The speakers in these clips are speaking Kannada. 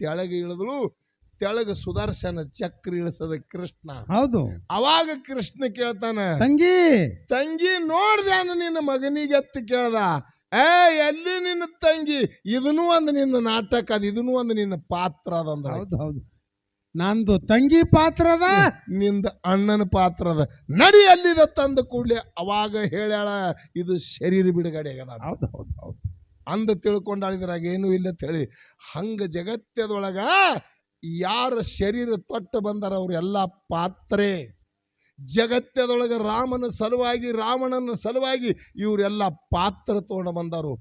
ತೆಳಗೆ ಇಳಿದ್ರು ತೆಳಗ ಸುದರ್ಶನ ಚಕ್ರ ಇಳಿಸದ ಕೃಷ್ಣ. ಹೌದು. ಅವಾಗ ಕೃಷ್ಣ ಕೇಳ್ತಾನ ತಂಗಿ! ತಂಗಿ ನೋಡ್ದ್ಯಾನ ನಿನ್ನ ಮಗನಿಗೆ ಎತ್ತು ಕೇಳ್ದ. ಏ ಎಲ್ಲಿ ನಿನ್ನ ತಂಗಿ? ಇದನ್ನು ಒಂದು ನಿನ್ನ ನಾಟಕ ಅದ ಇದನ್ನೂ ಒಂದು ನಿನ್ನ ಪಾತ್ರ ಅದ ಅಂದ ಹೌದು ಹೌದು. ನಂದು ತಂಗಿ ಅದ. ನಿಂದ ಅಣ್ಣನ ಪಾತ್ರ ಅದ. ನಡಿ ಅಲ್ಲಿದ ತಂದ ಕೂಡ್ಲೆ ಅವಾಗ ಹೇಳ್ಯಾಳ ಇದು ಶರೀರ ಬಿಡುಗಡೆ ಆಗದ. ಹೌದು ಹೌದು ಹೌದು. ಅಂದ ತಿಳ್ಕೊಂಡಾಳಿದ್ರಾಗ ಏನೂ ಇಲ್ಲ ಅಂತ ಹೇಳಿ ಹಂಗ ಜಗತ್ತದೊಳಗ ಯಾರ ಶರೀರ ತೊಟ್ಟು ಬಂದಾರ ಎಲ್ಲಾ ಪಾತ್ರೆ. ಜಗತ್ತದೊಳಗೆ ರಾಮನ ಸಲುವಾಗಿ ರಾವಣನ ಸಲುವಾಗಿ ಇವರೆಲ್ಲ ಪಾತ್ರ ತಗೊಂಡು ಬಂದರು.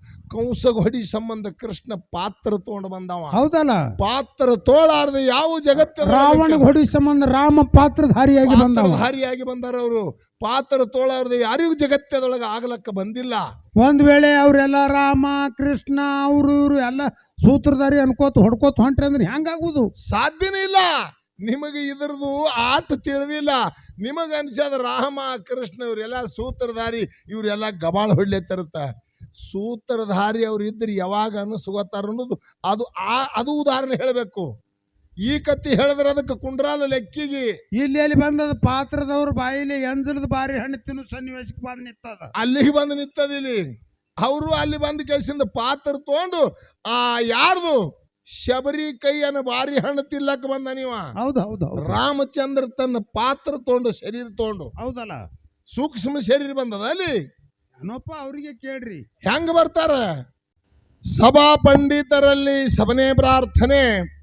ಹೊಡಿ ಸಂಬಂಧ ಕೃಷ್ಣ ಪಾತ್ರ ತಗೊಂಡು ಬಂದವ. ಹೌದಲ್ಲ? ಪಾತ್ರ ತೋಳಾರ್ದ ಯಾವ ಜಗತ್ತ ರಾವಣ ಹೊಡಿ ಸಂಬಂಧ ರಾಮ ಪಾತ್ರಧಾರಿಯಾಗಿ ಬಂದ ಧಾರಿಯಾಗಿ ಬಂದಾರ ಅವರು. ಪಾತ್ರ ತೋಳಾರ್ದ ಯಾರಿಗೂ ಜಗತ್ತದೊಳಗೆ ಆಗ್ಲಕ್ಕ ಬಂದಿಲ್ಲ. ಒಂದ್ ವೇಳೆ ಅವರೆಲ್ಲ ರಾಮ ಕೃಷ್ಣ ಅವ್ರು ಇವ್ರು ಎಲ್ಲ ಸೂತ್ರಧಾರಿ ಅನ್ಕೋತ ಹೊಡ್ಕೋತ ಹೊಂಟ್ರಿ ಅಂದ್ರೆ ಹೆಂಗಾಗುದು? ಸಾಧ್ಯನೇ ಇಲ್ಲ. ನಿಮಗೆ ಇದ್ರದ್ದು ಆತ ತಿಳಿದಿಲ್ಲ. ನಿಮಗೆ ಅನ್ಸದ ರಾಮ ಕೃಷ್ಣ ಇವರೆಲ್ಲ ಸೂತ್ರಧಾರಿ ಇವರೆಲ್ಲ ಗಬಾಳ ಹೊಡ್ಲೆತ್ತಿರುತ್ತ ಸೂತ್ರಧಾರಿ ಅವ್ರು ಇದ್ರೆ ಯಾವಾಗ ಅನಿಸ್ಕೋತಾರ ಅನ್ನೋದು ಅದು ಆ ಅದು ಉದಾಹರಣೆ ಹೇಳಬೇಕು. ಈ ಕತ್ತಿ ಹೇಳಿದ್ರೆ ಅದಕ್ಕೆ ಕುಂಡ್ರಾಲ ಲೆಕ್ಕಿಗೆ. ಇಲ್ಲಿ ಎಲ್ಲಿ ಬಂದದ ಪಾತ್ರದವ್ರ ಬಾಯಿಲಿ ಎಂಜಲದ ಬಾರಿ ಹಣ್ಣು ತಿನ್ನು ಸನ್ನಿವೇಶಕ್ಕೆ ಬಂದು ನಿಂತದ. ಅಲ್ಲಿಗೆ ಬಂದು ನಿಂತದಿಲ್ಲಿ ಅವರು ಅಲ್ಲಿ ಬಂದ ಕೆಲಸದಿಂದ ಪಾತ್ರ ತಗೊಂಡು ಆ ಯಾರ್ದು? ಶಬರಿ ಕೈಯನ್ನು ಬಾರಿ ಹಣ್ಣು ತಿಲ್ಲಕ್ ಬಂದ ನೀವ. ಹೌದು ಹೌದು ಹೌದು. ರಾಮಚಂದ್ರ ತನ್ನ ಪಾತ್ರ ತಗೊಂಡು ಶರೀರ ತಗೊಂಡು. ಹೌದಲ್ಲ? ಸೂಕ್ಷ್ಮ ಶರೀರ ಬಂದದ ಅಲ್ಲಿ. ಏನಪ್ಪ ಅವರಿಗೆ ಕೇಳ್ರಿ. ಹೆಂಗ ಬರ್ತಾರ? ಸಭಾ ಪಂಡಿತರಲ್ಲಿ ಸಭನೆ ಪ್ರಾರ್ಥನೆ.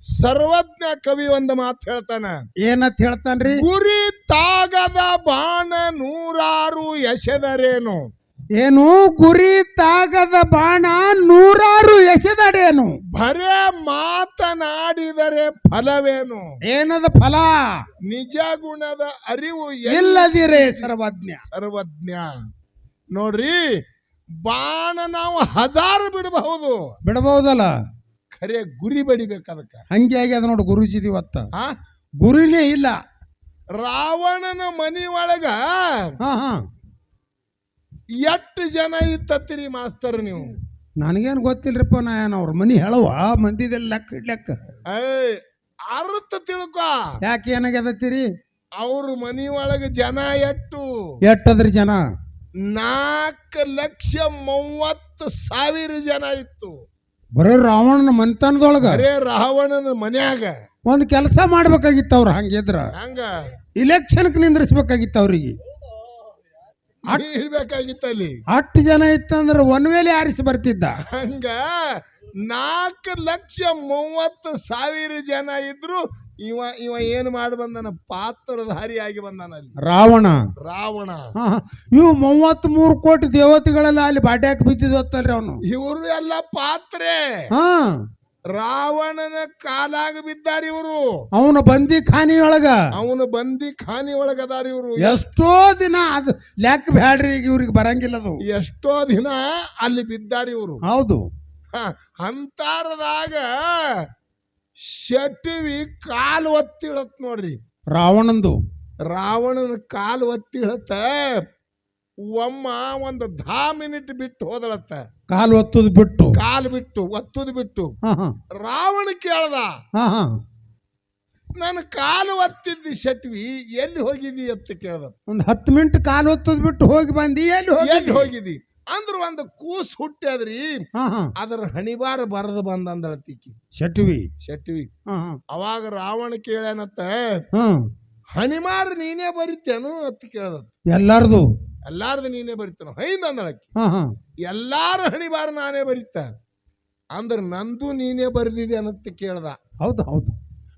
ಸರ್ವಜ್ಞ ಕವಿ ಒಂದು ಮಾತು ಹೇಳ್ತಾನ. ಏನಂತ ಹೇಳ್ತಾನ್ರಿ? ಗುರಿ ತಾಗದ ಬಾಣ ನೂರಾರು ಎಸೆದರೇನು? ಏನು? ಗುರಿ ತಾಗದ ಬಾಣ ನೂರಾರು ಎಸೆದಡೇನು ಬರೇ ಮಾತನಾಡಿದರೆ ಫಲವೇನು? ಏನದ ಫಲ? ನಿಜ ಗುಣದ ಅರಿವು ಎಲ್ಲದಿರೇ ಸರ್ವಜ್ಞ. ಸರ್ವಜ್ಞ. ನೋಡ್ರಿ ಬಾಣ ನಾವು ಹಜಾರು ಬಿಡಬಹುದು. ಬಿಡಬಹುದಲ್ಲ? ಖರೆ ಗುರಿ ಬಡಿಬೇಕು ಅದಕ್ಕೆ. ಹಂಗೆ ಆಗ್ಯದ ನೋಡು ಗುರುಜಿದಿ ಇವತ್ತ ಆ? ಗುರಿನೇ ಇಲ್ಲ. ರಾವಣನ ಮನಿ ಒಳಗ ಹಾ ಹಾ. ಎಷ್ಟು ಜನ ಇತ್ತತ್ತೀರಿ ಮಾಸ್ತರ್ ನೀವು? ನನಗೇನು ಗೊತ್ತಿಲ್ರಿಪ್ಪ ನಾ ಏನು ಅವ್ರ ಮನಿ ಹೇಳುವ ಮಂದಿದೆಲ್ಲ ಲೆಕ್ಕ ಇಡ್ಲೆಕ್ಕ ಏಯ್ ಅರ್ಥ ತಿಳ್ಕೊ. ಯಾಕೆ ಏನಾಗ್ಯದತ್ತೀರಿ? ಅವ್ರ ಮನಿ ಒಳಗ ಜನ ಎಟ್ಟು? ಎಟ್ಟದ್ರಿ ಜನ? ನಾಲ್ಕು ಲಕ್ಷ ಮೂವತ್ತು ಸಾವಿರ ಜನ ಇತ್ತು. ಬರೀ ರಾವಣನ ಮನೆತನದೊಳಗ ಅರೇ ರಾವಣನ ಮನ್ಯಾಗ. ಒಂದು ಕೆಲಸ ಮಾಡ್ಬೇಕಾಗಿತ್ತು ಅವ್ರು ಹಂಗಿದ್ರ. ಹಂಗ? ಇಲೆಕ್ಷನ್ ನಿಂದ್ರಿಸ್ಬೇಕಾಗಿತ್ತು ಅವ್ರಿಗೆ. ಇರ್ಬೇಕಾಗಿತ್ತ ಅಲ್ಲಿ ಅಷ್ಟು ಜನ ಇತ್ತಂದ್ರೆ ಒನ್ ವೇಲೆ ಆರಿಸಿ ಬರ್ತಿದ್ದ. ಹಂಗ ನಾಲ್ಕು ಲಕ್ಷ ಮೂವತ್ತು ಸಾವಿರ ಜನ ಇದ್ರು ಇವ ಇವ ಏನು ಮಾಡಿ ಬಂದನ? ಪಾತ್ರಧಾರಿಯಾಗಿ ಬಂದಾನ ಅಲ್ಲಿ. ರಾವಣ. ರಾವಣ. ಇವು ಮೂವತ್ತ್ ಮೂರು ಕೋಟಿ ದೇವತೆಗಳೆಲ್ಲ ಅಲ್ಲಿ ಬಾಟ್ಯಾಕ್ ಬಿದ್ದಿದ್ದಲ್ರಿ ಅವನು. ಇವರು ಎಲ್ಲ ಪಾತ್ರೆ. ಹಾ. ರಾವಣನ ಕಾಲಾಗ ಬಿದ್ದಾರ ಇವರು. ಅವನ ಬಂದಿ ಒಳಗ. ಅವನು ಬಂದಿ ಖಾನಿ ಒಳಗದಾರ ಇವರು. ಎಷ್ಟೋ ದಿನ ಅದು ಲೆಕ್ಕ ಬ್ಯಾಡ್ರಿ ಈಗ ಇವ್ರಿಗೆ ಬರಂಗಿಲ್ಲ ಅದು. ಎಷ್ಟೋ ದಿನ ಅಲ್ಲಿ ಬಿದ್ದಾರ ಇವರು. ಹೌದು. ಅಂತಾರದಾಗ ಶಟಿವಿ ಕಾಲು ಒತ್ತಿಳತ್ ನೋಡ್ರಿ. ರಾವಣಂದು. ರಾವಣನ ಕಾಲು ಒತ್ತಿಳತ್ತ ಒಮ್ಮ ಒಂದು ಧಾಮಿನಿಟ್ ಬಿಟ್ಟು ಹೋದಳತ್ತ. ಕಾಲು ಒತ್ತುದು ಬಿಟ್ಟು. ಕಾಲು ಬಿಟ್ಟು ಒತ್ತುದು ಬಿಟ್ಟು. ರಾವಣ ಕೇಳ್ದ ಹಾ ಹಾ. ನಾನು ಕಾಲು ಒತ್ತಿದ್ದಿ ಶಟ್ವಿ ಎಲ್ಲಿ ಹೋಗಿದಿ? ಅಂತ ಕೇಳ್ದ. ಒಂದು ಹತ್ತು ಮಿನಿಟ್ ಕಾಲು ಒತ್ತುದು ಬಿಟ್ಟು ಹೋಗಿ ಬಂದಿ ಎಲ್ಲಿ ಎಲ್ಲಿ ಹೋಗಿ ಹೋಗಿದಿ? ಅಂದ್ರ ಒಂದು ಕೂಸ್ ಹುಟ್ಟಿದ್ರಿ ಅದ್ರ ಹಾ ಅದರ ಹಣಿಬಾರ ಬರದು ಬಂದಂದಳತಿಕ್ಕಿ ಶಟ್ವಿ. ಶಟ್ವಿ. ಹಾ ಹಾ. ಅವಾಗ ರಾವಣ ಕೇಳ್ಯಾನತ್ತ ಹಾ. ಹಣಿಮಾರ ನೀನೇ ಬರಿತೇನು ಅಂತ ಕೇಳ್ದ ಎಲ್ಲಾರ್ದು. ಎಲ್ಲಾರ್ದು ನೀನೇ ಬರಿತೇನು. ಹೈಂದ ಅಂದಳಕ್ಕಿ ಹಾ ಹಾ. ಎಲ್ಲಾರು ಹಣಿಬಾರ ನಾನೇ ಬರಿತ. ಅಂದ್ರ ನಂದು ನೀನೇ ಬರ್ದಿದೆ ಅನ್ನತ್ತ ಕೇಳ್ದ. ಹೌದು ಹೌದು.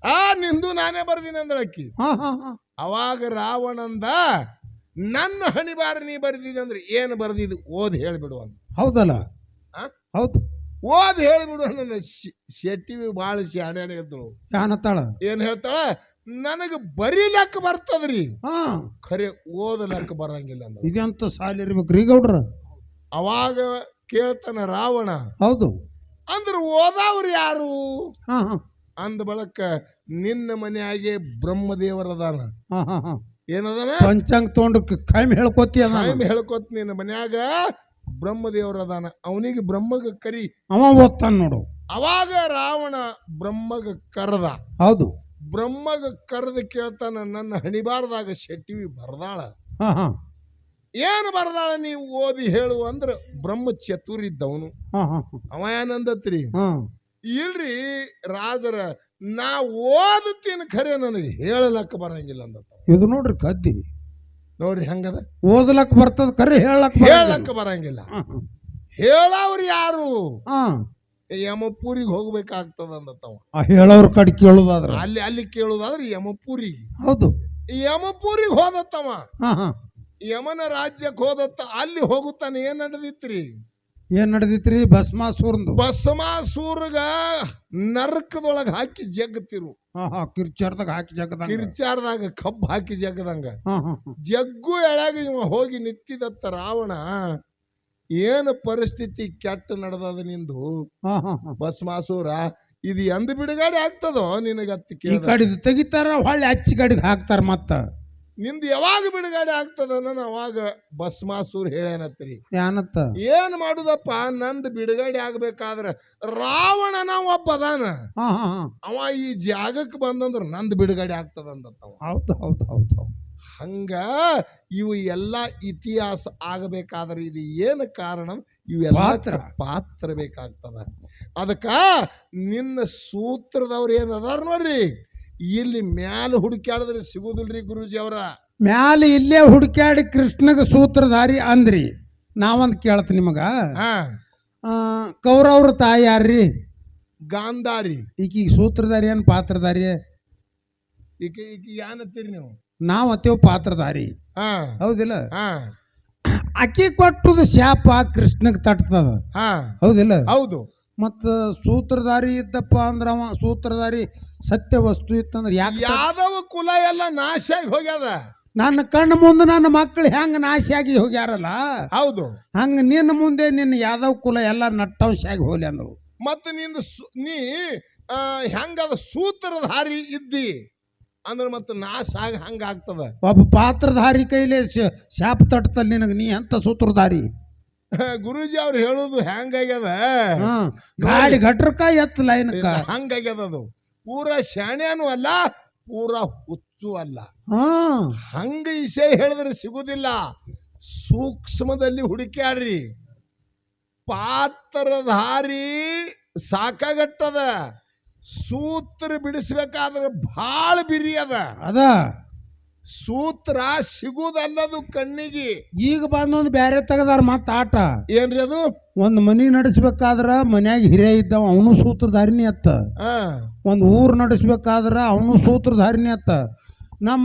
ಆ ನಿಂದು ನಾನೇ ಬರ್ದಿನಿ ಅಂದಳಕ್ಕಿ ಹಾ ಹಾ ಹಾ. ಅವಾಗ ರಾವಣಂದ ನನ್ನ ಹಣಿಬಾರ ನೀ ಬರ್ದಿದೆ ಅಂದ್ರೆ ಏನು ಬರೆದಿದ್ದು? ಓದ್ ಹೇಳಿಬಿಡು ಅಂತ ಹೌದಲ್ಲ? ಹೌದು. ಓದ್ ಹೇಳಿಬಿಡು ನನ್ನ ಶೆಟ್ಟಿ ಭಾಳ ಶಾಣ್ಯಾನೆ ಇದ್ದಳು. ಯಾನತ್ತಾಳ? ಏನ್ ಹೇಳ್ತಾಳ? ನನಗೆ ಬರೀಲಕ್ಕ ಬರ್ತದ್ರಿ. ಹಾ. ಖರೆ ಓದಲಕ್ಕ ಬರಂಗಿಲ್ಲ ಅಂದ್ರೆ ಇದೆಂತ ಸಾಲ ಇರ್ಬೇಕ್ರಿ ಗೌಡ್ರ? ಅವಾಗ ಕೇಳ್ತಾನ ರಾವಣ. ಹೌದು. ಅಂದ್ರೆ ಓದಾವ್ರು ಯಾರು? ಹಾ ಹಾ. ಅಂದ ಬಳಕ ನಿನ್ನ ಮನೆಯಾಗೆ ಬ್ರಹ್ಮದೇವರದಾನ. ಏನದಾನ ಪಂಚಾಂಗ ತೊಗೊಂಡು ಕೈ ಹೇಳ್ಕೊತಿ ಅದ ಹೇಳ್ಕೊತ್ ನಿನ್ನ ಮನ್ಯಾಗ ಬ್ರಹ್ಮದೇವರದಾನ ಅವನಿಗೆ ಬ್ರಹ್ಮಗ ಕರಿ. ಅವ ಓದ್ತಾನ ನೋಡು. ಅವಾಗ ರಾವಣ ಬ್ರಹ್ಮಗ ಕರೆದ. ಹೌದು. ಬ್ರಹ್ಮಗ ಕರೆದ ಕೇಳ್ತಾನ ನನ್ನ ಹಣಿಬಾರ್ದಾಗ ಶೆಟ್ಟಿವಿ ಬರ್ದಾಳ. ಏನು ಬರ್ದಾಳ ನೀವು ಓದಿ ಹೇಳು ಅಂದ್ರ ಬ್ರಹ್ಮ ಚತುರಿದ್ದವನು. ಇದ್ದವನು ಅವ ಏನಂದತ್ರಿ? ಇಲ್ರಿ ರಾಜರ ನಾ ಓದುತ್ತೀನಿ ಖರೆ ನನಗೆ ಹೇಳಲಕ್ಕ ಬರಂಗಿಲ್ಲ ಅಂದ ಇದು ನೋಡ್ರಿ ಕದ್ದಿ. ನೋಡ್ರಿ ಹಂಗದ? ಓದಲಕ್ಕ ಬರ್ತದ ಖರೆ ಹೇಳಕ್ ಹೇಳಕ್ಕ ಬರಂಗಿಲ್ಲ. ಹೇಳವ್ರು ಯಾರು? ಯಮಪುರಿಗೆ ಹೋಗ್ಬೇಕಾಗ್ತದ ಅಂದತ್ತವ. ಹೇಳೋರ್ ಕಡೆ ಕೇಳುದಾದ್ರ. ಅಲ್ಲಿ ಅಲ್ಲಿ ಕೇಳುದಾದ್ರೆ ಯಮಪುರಿಗೆ. ಹೌದು. ಯಮಪುರಿಗೆ ಹೋದತ್ತವ. ಯಮನ ರಾಜ್ಯಕ್ಕೆ ಹೋದತ್ತ ಅಲ್ಲಿ ಹೋಗುತ್ತಾನೆ ಏನ್ ನಡೆದಿತ್ರಿ? ಏನ್ ನಡೆದಿತ್ರಿ? ಭಸ್ಮಾಸೂರ್ದು. ಭಸ್ಮಾಸೂರ್ಗ ನರಕದೊಳಗ ಹಾಕಿ ಜಗ್ತಿರು. ಹಾ ಹಾ ಕಿರ್ಚಾರ್ದಾಗ ಹಾಕಿ ಜಗ್ ಕಿರ್ಚಾರ್ದಾಗ ಕಬ್ಬು ಹಾಕಿ ಜಗ್ದಂಗ. ಹಾ ಹಾ ಹಾ. ಜಗ್ಗು ಎಳಗ ಇವ ಹೋಗಿ ನಿತ್ತಿದತ್ತ ರಾವಣ ಏನು ಪರಿಸ್ಥಿತಿ ಕೆಟ್ಟ ನಡೆದದ ನಿಂದು? ಹಾ ಹಾ ಹಾ. ಭಸ್ಮಾಸೂರ ಇದು ಎಂದ ಬಿಡುಗಡೆ ಆಗ್ತದೋ ನಿನಗತ್ತ ಈ ಕೇಳ ಕಡೆ ತೆಗಿತಾರ ಹೊಳ್ಳಿ ಹಚ್ಚಿ ಕಡೆಗೆ ಹಾಕ್ತಾರ ಮತ್ತ. ನಿಂದು ಯಾವಾಗ ಬಿಡುಗಡೆ ಆಗ್ತದ ನಾನು ಅವಾಗ ಭಸ್ಮಾಸೂರ್ ಹೇಳೇನತ್ರಿ? ಏನತ್ತ ಏನ್ ಮಾಡುದಪ್ಪ? ನಂದು ಬಿಡುಗಡೆ ಆಗ್ಬೇಕಾದ್ರ ರಾವಣನ ಒಬ್ಬ ಅದಾನ ಅವ ಈ ಜಾಗಕ್ಕೆ ಬಂದಂದ್ರ ನಂದು ಬಿಡುಗಡೆ ಆಗ್ತದ ಹೌದು ಹೌದು ಹೌದು ಹೌದು. ಹಂಗ ಇವು ಎಲ್ಲ ಇತಿಹಾಸ ಆಗಬೇಕಾದ್ರೆ ಇದು ಏನು ಕಾರಣ? ಇವೆಲ್ಲ ಪಾತ್ರ. ಪಾತ್ರ ಬೇಕಾಗ್ತದ. ಅದಕ್ಕ ನಿನ್ನ ಸೂತ್ರದವ್ರು ಏನದಾರ ಅದಾರ ನೋಡ್ರಿ? ಇಲ್ಲಿ ಮ್ಯಾಲ ಹುಡುಕ್ಯಾಡಿದ್ರೆ ಸಿಗುದಿಲ್ರಿ ಗುರುಜಿ ಅವರ? ಮ್ಯಾಲ ಇಲ್ಲೇ ಹುಡುಕ್ಯಾಡಿ ಕೃಷ್ಣಗ ಸೂತ್ರಧಾರಿ ಅಂದ್ರಿ. ನಾವಂದ್ ಕೇಳ್ತ ನಿಮಗ. ಹಾ. ಕೌರವ್ರ ತಾಯಿ ಯಾರ್ರಿ? ಗಾಂಧಾರಿ. ಈಕಿ ಸೂತ್ರಧಾರಿ ಏನ್ ಪಾತ್ರಧಾರಿ? ಈಗ ಈಗ ಏನತ್ತೀರಿ ನೀವು? ನಾವ್ ಅತ್ತೇವ್ ಪಾತ್ರಧಾರಿ. ಹಾ. ಹೌದಿಲ್ಲ? ಹಾ. ಅಕ್ಕಿ ಕೊಟ್ಟುದು ಶಾಪ ಕೃಷ್ಣಗ್ ತಟ್ತದ. ಹಾ. ಹೌದಿಲ್ಲ? ಹೌದು. ಮತ್ತ ಸೂತ್ರಧಾರಿ ಇದ್ದಪ್ಪ ಅಂದ್ರೆ ಅವ ಸೂತ್ರಧಾರಿ ಸತ್ಯ ವಸ್ತು ಇತ್ತಂದ್ರೆ ಯಾಕೆ ಯಾದವ ಕುಲ ಎಲ್ಲ ನಾಶ ಆಗಿ ಹೋಗ್ಯದ? ನನ್ನ ಕಣ್ಣು ಮುಂದೆ ನನ್ನ ಮಕ್ಕಳು ಹೆಂಗೆ ನಾಶ ಆಗಿ ಹೋಗ್ಯಾರಲ್ಲ? ಹೌದು. ಹಂಗ ನಿನ್ನ ಮುಂದೆ ನಿನ್ನ ಯಾದವ್ ಕುಲ ಎಲ್ಲ ನಟ್ಟಂಶ ಆಗಿ ಹೋಲಿ ಅಂದ್ರು. ಮತ್ತ ನಿಂದ ಸು- ನೀ ಆ, ಹೆಂಗದ ಸೂತ್ರಧಾರಿ ಇದ್ದಿ? ಅಂದ್ರೆ ಮತ್ತೆ ನಾಶ ಆಗಿ ಹಂಗ ಆಗ್ತದ. ಒಬ್ಬ ಪಾತ್ರಧಾರಿ ಕೈಲೇ ಶ- ಶಾಪ ತಟ್ತಲ್ ನಿನಗೆ ನೀ ಅಂತ ಸೂತ್ರಧಾರಿ? ಗುರೂಜಿ ಅವ್ರು ಹೇಳೋದು ಹೆಂಗಾಗ್ಯದ ಗಾಡಿ ಘಟ್ರಕ್ಕ ಎತ್ತ ಲೈನಕ್ಕ ಹಂಗಾಗ್ಯದ ಅದು. ಪೂರ ಶಾಣ್ಯಾನು ಅಲ್ಲ ಪೂರ ಹುಚ್ಚು ಅಲ್ಲ. ಹಂಗ ವಿಷಯ ಹೇಳಿದ್ರೆ ಸಿಗುದಿಲ್ಲ. ಸೂಕ್ಷ್ಮದಲ್ಲಿ ಹುಡುಕ್ಯಾಡ್ರಿ ಪಾತ್ರಧಾರಿ ಸಾಕಾಗಟ್ಟದ. ಸೂತ್ರ ಬಿಡಿಸ್ಬೇಕಾದ್ರೆ ಭಾಳ ಬಿರಿ ಅದ. ಅದ? ಸೂತ್ರ ಸಿಗುದಲ್ಲದು ಕಣ್ಣಿಗೆ. ಈಗ ಬಂದೊಂದು ಬ್ಯಾರೆ ತೆಗದಾರ ಮತ್ತೆ ಆಟ. ಏನ್ರಿ ಅದು? ಒಂದ್ ಮನಿ ನಡೆಸ್ಬೇಕಾದ್ರ ಮನ್ಯಾಗ ಹಿರಿಯ ಇದ್ದವ ಅವನು ಸೂತ್ರಧಾರಿನಿ ಅತ್ತ. ಆ. ಒಂದ್ ಊರ್ ನಡೆಸ್ಬೇಕಾದ್ರ ಅವನು ಸೂತ್ರಧಾರಿನಿ ಅತ್ತ. ನಮ್ಮ